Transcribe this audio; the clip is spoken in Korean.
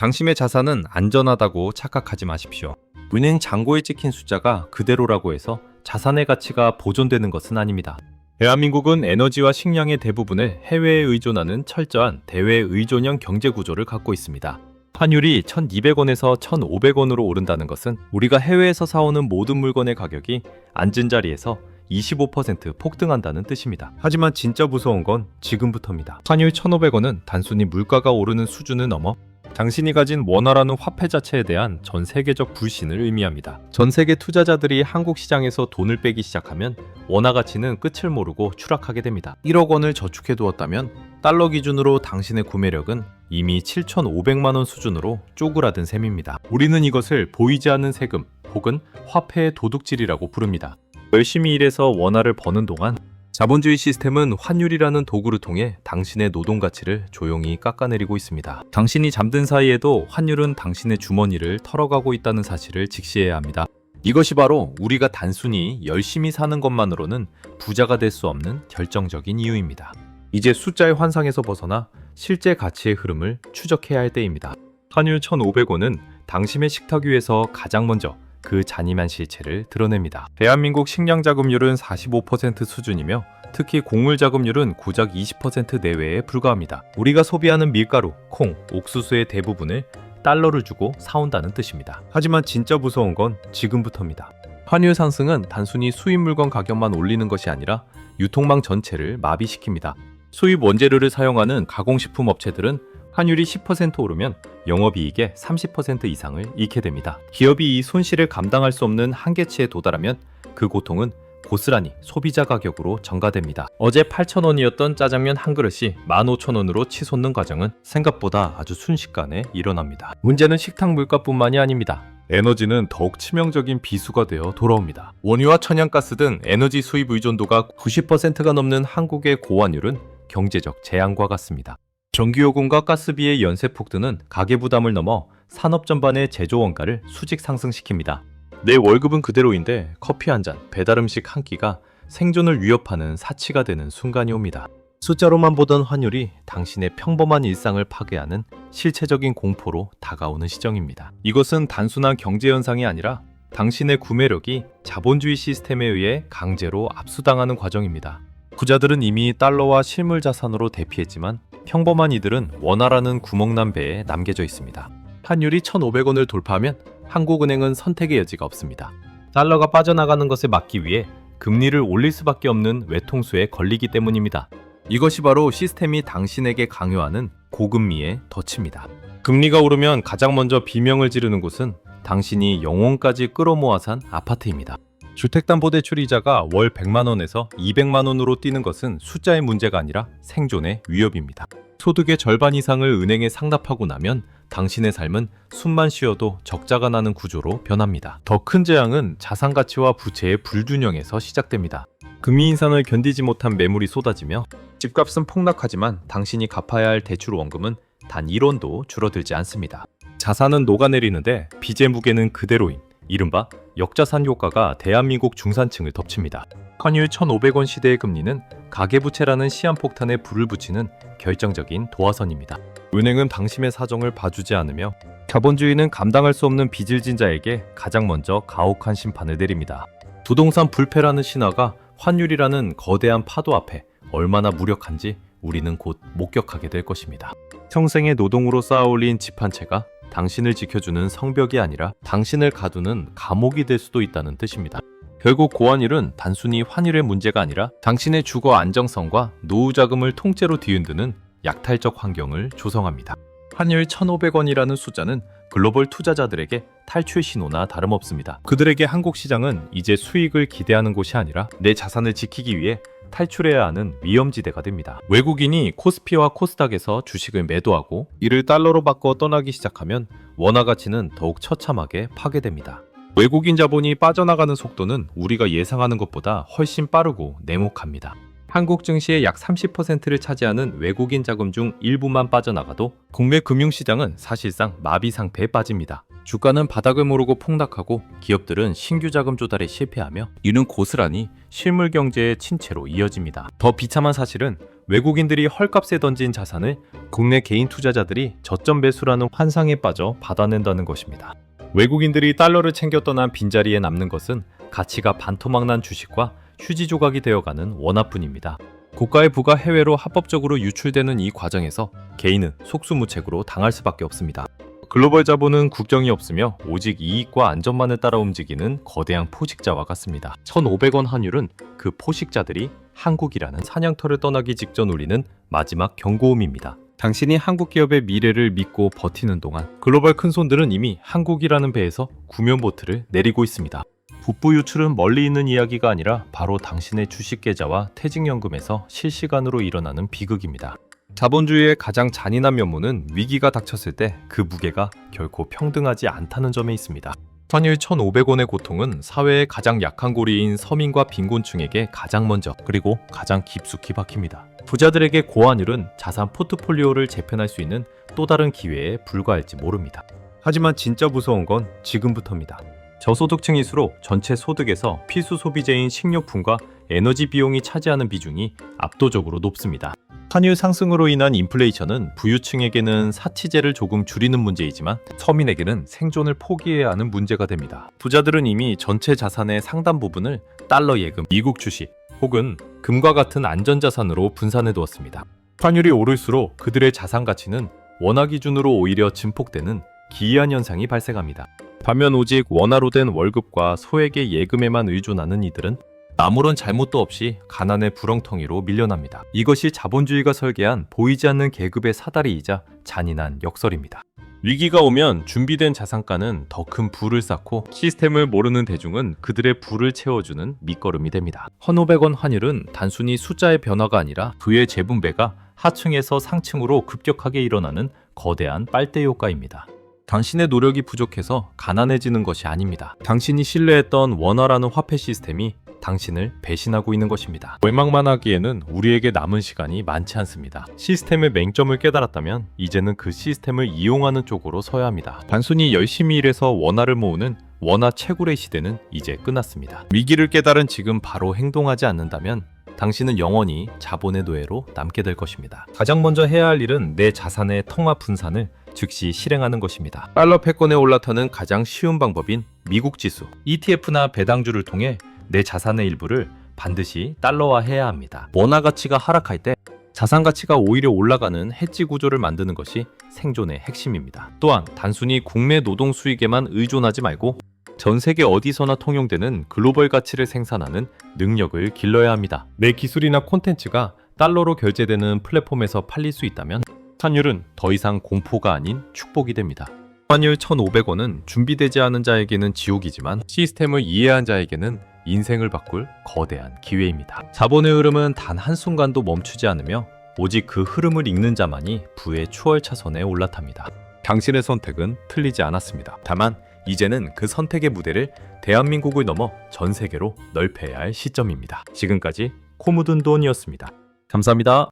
장심의 자산은 안전하다고 착각하지 마십시오. 은행 잔고에 찍힌 숫자가 그대로라고 해서 자산의 가치가 보존되는 것은 아닙니다. 대한민국은 에너지와 식량의 대부분을 해외에 의존하는 철저한 대외 의존형 경제 구조를 갖고 있습니다. 환율이 1,200원에서 1,500원으로 오른다는 것은 우리가 해외에서 사오는 모든 물건의 가격이 앉은 자리에서 25% 폭등한다는 뜻입니다. 하지만 진짜 무서운 건 지금부터입니다. 환율 1,500원은 단순히 물가가 오르는 수준을 넘어 당신이 가진 원화라는 화폐 자체에 대한 전 세계적 불신을 의미합니다. 전 세계 투자자들이 한국 시장에서 돈을 빼기 시작하면 원화 가치는 끝을 모르고 추락하게 됩니다. 1억 원을 저축해 두었다면 달러 기준으로 당신의 구매력은 이미 7,500만 원 수준으로 쪼그라든 셈입니다. 우리는 이것을 보이지 않는 세금 혹은 화폐의 도둑질이라고 부릅니다. 열심히 일해서 원화를 버는 동안 자본주의 시스템은 환율이라는 도구를 통해 당신의 노동 가치를 조용히 깎아내리고 있습니다. 당신이 잠든 사이에도 환율은 당신의 주머니를 털어가고 있다는 사실을 직시해야 합니다. 이것이 바로 우리가 단순히 열심히 사는 것만으로는 부자가 될 수 없는 결정적인 이유입니다. 이제 숫자의 환상에서 벗어나 실제 가치의 흐름을 추적해야 할 때입니다. 환율 1,500원은 당신의 식탁 위에서 가장 먼저 그 잔인한 실체를 드러냅니다. 대한민국 식량 자급률은 45% 수준이며 특히 곡물 자급률은 고작 20% 내외에 불과합니다. 우리가 소비하는 밀가루, 콩, 옥수수의 대부분을 달러를 주고 사온다는 뜻입니다. 하지만 진짜 무서운 건 지금부터입니다. 환율 상승은 단순히 수입 물건 가격만 올리는 것이 아니라 유통망 전체를 마비시킵니다. 수입 원재료를 사용하는 가공식품 업체들은 환율이 10% 오르면 영업이익의 30% 이상을 잃게 됩니다. 기업이 이 손실을 감당할 수 없는 한계치에 도달하면 그 고통은 고스란히 소비자 가격으로 전가됩니다. 어제 8,000원이었던 짜장면 한 그릇이 15,000원으로 치솟는 과정은 생각보다 아주 순식간에 일어납니다. 문제는 식탁 물가뿐만이 아닙니다. 에너지는 더욱 치명적인 비수가 되어 돌아옵니다. 원유와 천연가스 등 에너지 수입 의존도가 90%가 넘는 한국의 고환율은 경제적 재앙과 같습니다. 전기요금과 가스비의 연쇄 폭등은 가계 부담을 넘어 산업 전반의 제조 원가를 수직 상승시킵니다. 내 월급은 그대로인데 커피 한 잔, 배달 음식 한 끼가 생존을 위협하는 사치가 되는 순간이 옵니다. 숫자로만 보던 환율이 당신의 평범한 일상을 파괴하는 실체적인 공포로 다가오는 시정입니다. 이것은 단순한 경제 현상이 아니라 당신의 구매력이 자본주의 시스템에 의해 강제로 압수당하는 과정입니다. 부자들은 이미 달러와 실물 자산으로 대피했지만 평범한 이들은 원화라는 구멍난 배에 남겨져 있습니다. 환율이 1,500원을 돌파하면 한국은행은 선택의 여지가 없습니다. 달러가 빠져나가는 것을 막기 위해 금리를 올릴 수밖에 없는 외통수에 걸리기 때문입니다. 이것이 바로 시스템이 당신에게 강요하는 고금리의 덫입니다. 금리가 오르면 가장 먼저 비명을 지르는 곳은 당신이 영혼까지 끌어모아 산 아파트입니다. 주택담보대출 이자가 월 100만 원에서 200만 원으로 뛰는 것은 숫자의 문제가 아니라 생존의 위협입니다. 소득의 절반 이상을 은행에 상납하고 나면 당신의 삶은 숨만 쉬어도 적자가 나는 구조로 변합니다. 더 큰 재앙은 자산 가치와 부채의 불균형에서 시작됩니다. 금리 인상을 견디지 못한 매물이 쏟아지며 집값은 폭락하지만 당신이 갚아야 할 대출 원금은 단 1원도 줄어들지 않습니다. 자산은 녹아내리는데 빚의 무게는 그대로인 이른바 역자산 효과가 대한민국 중산층을 덮칩니다. 환율 1,500원 시대의 금리는 가계부채라는 시한폭탄에 불을 붙이는 결정적인 도화선입니다. 은행은 당신의 사정을 봐주지 않으며 자본주의는 감당할 수 없는 빚을 진 자에게 가장 먼저 가혹한 심판을 내립니다. 부동산 불패라는 신화가 환율이라는 거대한 파도 앞에 얼마나 무력한지 우리는 곧 목격하게 될 것입니다. 평생의 노동으로 쌓아올린 집 한 채가 당신을 지켜주는 성벽이 아니라 당신을 가두는 감옥이 될 수도 있다는 뜻입니다. 결국 고환율은 단순히 환율의 문제가 아니라 당신의 주거 안정성과 노후 자금을 통째로 뒤흔드는 약탈적 환경을 조성합니다. 환율 1,500원이라는 숫자는 글로벌 투자자들에게 탈출 신호나 다름없습니다. 그들에게 한국 시장은 이제 수익을 기대하는 곳이 아니라 내 자산을 지키기 위해 탈출해야 하는 위험지대가 됩니다. 외국인이 코스피와 코스닥에서 주식을 매도하고 이를 달러로 바꿔 떠나기 시작하면 원화 가치는 더욱 처참하게 파괴됩니다. 외국인 자본이 빠져나가는 속도는 우리가 예상하는 것보다 훨씬 빠르고 냉혹합니다. 한국 증시의 약 30%를 차지하는 외국인 자금 중 일부만 빠져나가도 국내 금융시장은 사실상 마비 상태에 빠집니다. 주가는 바닥을 모르고 폭락하고 기업들은 신규 자금 조달에 실패하며 이는 고스란히 실물 경제의 침체로 이어집니다. 더 비참한 사실은 외국인들이 헐값에 던진 자산을 국내 개인 투자자들이 저점 매수라는 환상에 빠져 받아낸다는 것입니다. 외국인들이 달러를 챙겨 떠난 빈자리에 남는 것은 가치가 반토막난 주식과 휴지 조각이 되어가는 원화뿐입니다. 국가의 부가 해외로 합법적으로 유출되는 이 과정에서 개인은 속수무책으로 당할 수밖에 없습니다. 글로벌 자본은 국정이 없으며 오직 이익과 안전만을 따라 움직이는 거대한 포식자와 같습니다. 1,500원 환율은 그 포식자들이 한국이라는 사냥터를 떠나기 직전 울리는 마지막 경고음입니다. 당신이 한국 기업의 미래를 믿고 버티는 동안 글로벌 큰손들은 이미 한국이라는 배에서 구면보트를 내리고 있습니다. 북부 유출은 멀리 있는 이야기가 아니라 바로 당신의 주식 계좌와 퇴직연금에서 실시간으로 일어나는 비극입니다. 자본주의의 가장 잔인한 면모는 위기가 닥쳤을 때 그 무게가 결코 평등하지 않다는 점에 있습니다. 환율 1,500원의 고통은 사회의 가장 약한 고리인 서민과 빈곤층에게 가장 먼저 그리고 가장 깊숙이 박힙니다. 부자들에게 고환율은 자산 포트폴리오를 재편할 수 있는 또 다른 기회에 불과할지 모릅니다. 하지만 진짜 무서운 건 지금부터입니다. 저소득층일수록 전체 소득에서 필수 소비재인 식료품과 에너지 비용이 차지하는 비중이 압도적으로 높습니다. 환율 상승으로 인한 인플레이션은 부유층에게는 사치제를 조금 줄이는 문제이지만 서민에게는 생존을 포기해야 하는 문제가 됩니다. 부자들은 이미 전체 자산의 상당 부분을 달러 예금, 미국 주식 혹은 금과 같은 안전자산으로 분산해 두었습니다. 환율이 오를수록 그들의 자산 가치는 원화 기준으로 오히려 증폭되는 기이한 현상이 발생합니다. 반면 오직 원화로 된 월급과 소액의 예금에만 의존하는 이들은 아무런 잘못도 없이 가난의 부렁텅이로 밀려납니다. 이것이 자본주의가 설계한 보이지 않는 계급의 사다리이자 잔인한 역설입니다. 위기가 오면 준비된 자산가는 더 큰 부를 쌓고 시스템을 모르는 대중은 그들의 부를 채워주는 밑거름이 됩니다. 1,500원 환율은 단순히 숫자의 변화가 아니라 부의 재분배가 하층에서 상층으로 급격하게 일어나는 거대한 빨대 효과입니다. 당신의 노력이 부족해서 가난해지는 것이 아닙니다. 당신이 신뢰했던 원화라는 화폐 시스템이 당신을 배신하고 있는 것입니다. 외망만 하기에는 우리에게 남은 시간이 많지 않습니다. 시스템의 맹점을 깨달았다면 이제는 그 시스템을 이용하는 쪽으로 서야 합니다. 단순히 열심히 일해서 원화를 모으는 원화 채굴의 시대는 이제 끝났습니다. 위기를 깨달은 지금 바로 행동하지 않는다면 당신은 영원히 자본의 노예로 남게 될 것입니다. 가장 먼저 해야 할 일은 내 자산의 통합 분산을 즉시 실행하는 것입니다. 달러 패권에 올라타는 가장 쉬운 방법인 미국 지수, ETF나 배당주를 통해 내 자산의 일부를 반드시 달러화해야 합니다. 원화 가치가 하락할 때 자산 가치가 오히려 올라가는 해지 구조를 만드는 것이 생존의 핵심입니다. 또한 단순히 국내 노동 수익에만 의존하지 말고 전 세계 어디서나 통용되는 글로벌 가치를 생산하는 능력을 길러야 합니다. 내 기술이나 콘텐츠가 달러로 결제되는 플랫폼에서 팔릴 수 있다면 환율은 더 이상 공포가 아닌 축복이 됩니다. 환율 1,500원은 준비되지 않은 자에게는 지옥이지만 시스템을 이해한 자에게는 인생을 바꿀 거대한 기회입니다. 자본의 흐름은 단 한순간도 멈추지 않으며 오직 그 흐름을 읽는 자만이 부의 추월 차선에 올라탑니다. 당신의 선택은 틀리지 않았습니다. 다만 이제는 그 선택의 무대를 대한민국을 넘어 전 세계로 넓혀야 할 시점입니다. 지금까지 코묻은 돈이었습니다. 감사합니다.